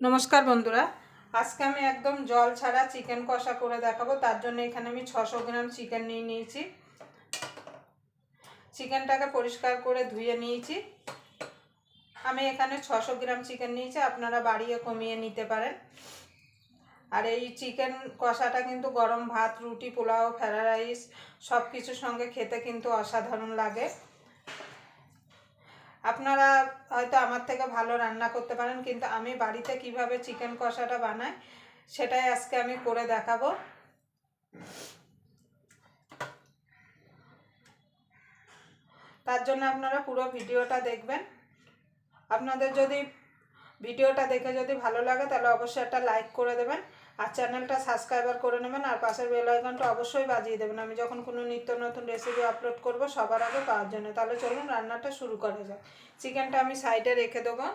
নমস্কার বন্ধুরা। আজকে আমি একদম জল ছাড়া চিকেন কষা করে দেখাবো। তার জন্য এখানে আমি ছশো গ্রাম চিকেন নিয়ে নিয়েছি। চিকেনটাকে পরিষ্কার করে ধুয়ে নিয়েছি। আমি এখানে ছশো গ্রাম চিকেন নিয়েছি। আপনারা বাড়িয়ে কমিয়ে নিতে পারেন। আর এই চিকেন কষাটা কিন্তু গরম ভাত, রুটি, পোলাও ফ্রাইড রাইস সব কিছুর সঙ্গে খেতে কিন্তু অসাধারণ লাগে। আপনারা হয়তো আমার থেকে ভালো রান্না করতে পারেন, কিন্তু আমি বাড়িতে কীভাবে চিকেন কষাটা বানাই সেটাই আজকে আমি করে দেখাবো। তার জন্য আপনারা পুরো ভিডিওটা দেখবেন। আপনাদের যদি ভিডিওটা দেখে যদি ভালো লাগে, তাহলে অবশ্যই একটা লাইক করে দেবেন। আর চ্যানেলটা সাবস্ক্রাইবার করে নেবেন আর পাশের বেল আইকনটা অবশ্যই বাজিয়ে দেবেন। আমি যখন কোনো নিত্য নতুন রেসিপি আপলোড করব সবার আগে পাওয়ার জন্য। তাহলে চলুন রান্নাটা শুরু করা যাক। চিকেনটা আমি সাইডে রেখে দেবো।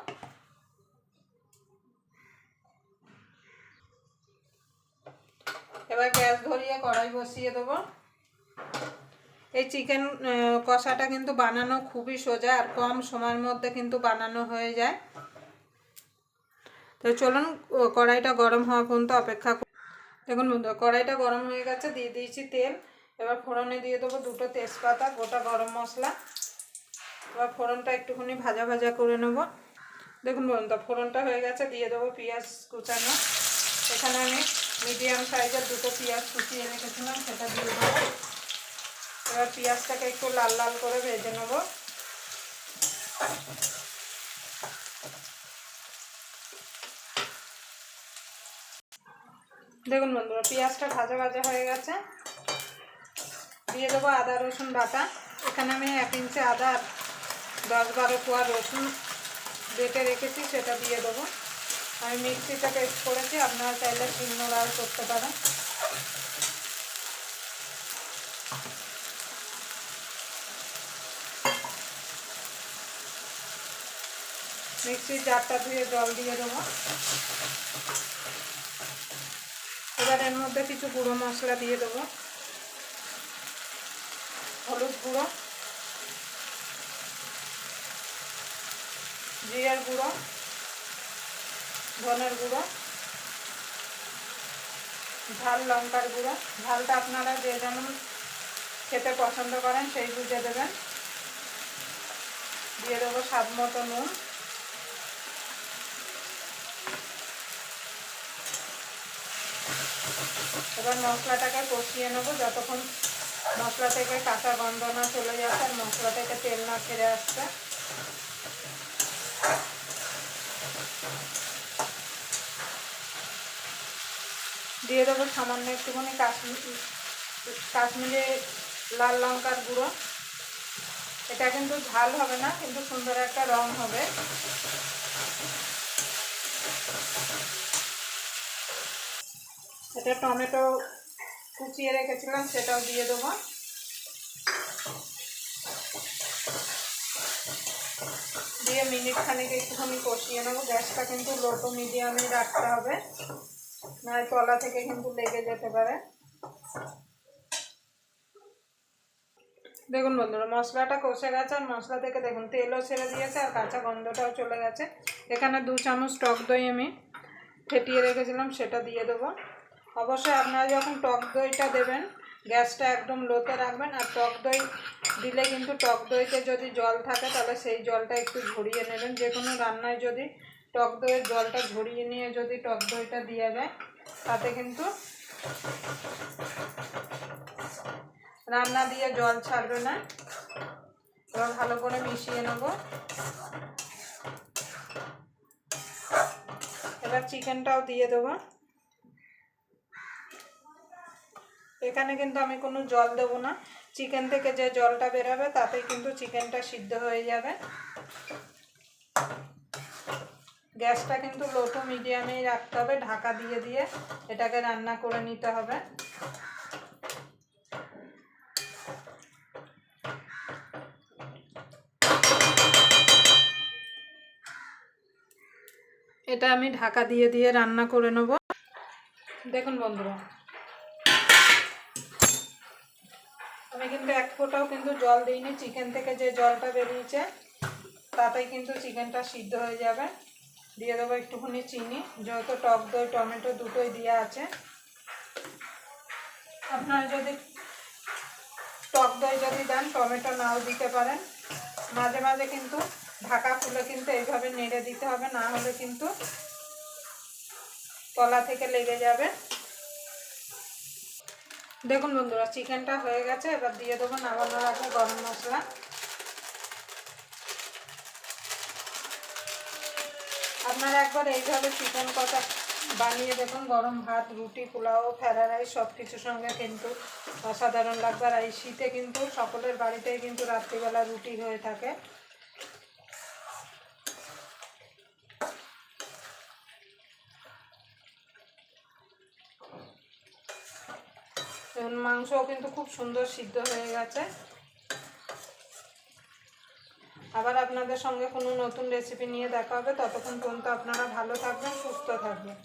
এবার গ্যাস ধরিয়ে কড়াই বসিয়ে দেবো। এই চিকেন কষাটা কিন্তু বানানো খুবই সোজা আর কম সময়ের মধ্যে কিন্তু বানানো হয়ে যায়। তো চলুন কড়াইটা গরম হওয়া পর্যন্ত অপেক্ষা দেখুন বন্ধুরা কড়াইটা গরম হয়ে গেছে, দিয়ে দিয়েছি তেল। এবার ফোড়নে দিয়ে দেবো দুটো তেজপাতা, গোটা গরম মশলা। এবার ফোড়নটা একটুখানি ভাজা ভাজা করে নেব। দেখুন বন্ধুরা ফোড়নটা হয়ে গেছে, দিয়ে দেবো পেঁয়াজ কুচানো। এখানে আমি মিডিয়াম সাইজের দুটো পেঁয়াজ কুচিয়ে রেখেছিলাম, সেটা দিয়ে দেবো। এবার পেঁয়াজটাকে একটু লাল লাল করে ভেজে নেব। দেখুন বন্ধুরা, পেঁয়াজটা ভাজা ভাজা হয়ে গেছে। দিয়ে দেবো আদা, রসুন বাটা। এখানে আমি এক ইঞ্চি আদা দশ বারো কোয়া রসুন বেটে রেখেছি, সেটা দিয়ে দেবো। আমি মিক্সিটা পেস্ট করেছি, আপনারা চাইলে শিন্ন লাল করতে পারেন। মিক্সির জারটা ধুয়ে জল দিয়ে দেবো। এবার এর মধ্যে কিছু গুঁড়ো মশলা দিয়ে দেবো। হলুদ গুঁড়ো, জিরার গুঁড়ো, ধনের গুঁড়ো, ঝাল লঙ্কার গুঁড়ো। ঝালটা আপনারা যে যেমন খেতে পছন্দ করেন সেই বুঝে দেবেন। দিয়ে দেবো স্বাদ মতো নুন। এবার মশলাটাকে কষিয়ে নেব। যতক্ষণ মশলা থেকে কাঁচা গন্ধ না চলে যাচ্ছে আর মশলা থেকে তেল না ছেড়ে আসছে। দিয়ে দেবো সামান্য একটুখানি কাশ্মীর কাশ্মীরি লাল লঙ্কার গুঁড়ো। এটা কিন্তু ঝাল হবে না, কিন্তু সুন্দর একটা রং হবে। এটা টমেটো কুচিয়ে রেখেছিলাম, সেটাও দিয়ে দেবো। দিয়ে মিনিট খানিক একটুখানি কষিয়ে নেব। গ্যাসটা কিন্তু লো টু মিডিয়ামে রাখতে হবে। নয় তলা থেকে কিন্তু লেগে যেতে পারে। দেখুন বন্ধুরা, মশলাটা কষে গেছে, আর মশলা থেকে দেখুন, তেলও ছেড়ে দিয়েছে, আর কাঁচা গন্ধটাও চলে গেছে। এখানে দু চামচ টক দই আমি ফেটিয়ে রেখেছিলাম, সেটা দিয়ে দেবো। অবশ্যই আপনারা যখন টক দইটা দেবেন, গ্যাসটা একদম লোতে রাখবেন, আর টক দই দিলে কিন্তু টক দইতে যদি জল থাকে, তাহলে সেই জলটা একটু ঝরিয়ে নেবেন। যে কোনো রান্নায় যদি টক দইয়ের জলটা ঝরিয়ে নিয়ে যদি টক দইটা দেওয়া যায় তাতে কিন্তু রান্না দিয়ে জল ছাড়বে না। এবার ভালো করে মিশিয়ে নেব। এবার চিকেনটাও দিয়ে দেবো। এখানে কিন্তু আমি কোনো জল দেব না। চিকেন থেকে যে জলটা বেরোবে, তাতেই কিন্তু চিকেনটা সিদ্ধ হয়ে যাবে। গ্যাসটা কিন্তু লো টু মিডিয়ামেই রাখতে হবে, ঢাকা দিয়ে দিয়ে এটাকে রান্না করে নিতে হবে। এটা আমি ঢাকা দিয়ে দিয়ে রান্না করে নেব। দেখুন বন্ধুরা আমি কিন্তু এক ফোঁটাও কিন্তু জল দিইনি। চিকেন থেকে যে জলটা বেরিয়েছে, তাতেই কিন্তু চিকেনটা সিদ্ধ হয়ে যাবে। দিয়ে দেবো একটুখানি চিনি। যেহেতু টক দই, টমেটো দুটোই দেওয়া আছে। আপনারা যদি টক দই যদি দেন, টমেটো নাও দিতে পারেন। মাঝে মাঝে কিন্তু ঢাকা খুলে কিন্তু এইভাবে নেড়ে দিতে হবে, না হলে কিন্তু তলা থেকে লেগে যাবে। দেখুন বন্ধুরা, চিকেনটা হয়ে গেছে, এবার দিয়ে দেবো নামানোর আগে গরম মশলা। আপনারা একবার এইভাবে চিকেন কষা বানিয়ে দেখুন, গরম ভাত, রুটি, পোলাও ফ্রাইড রাইস সব কিছুর সঙ্গে কিন্তু অসাধারণ লাগবে। আর এই শীতে কিন্তু সকলের বাড়িতেই কিন্তু রাত্রিবেলা রুটি হয়ে থাকে দেখুন মাংসও কিন্তু খুব সুন্দর সিদ্ধ হয়ে গেছে। আবার আপনাদের সঙ্গে কোনো নতুন রেসিপি নিয়ে দেখা হবে। ততক্ষণ পর্যন্ত আপনারা ভালো থাকবেন, সুস্থ থাকবেন।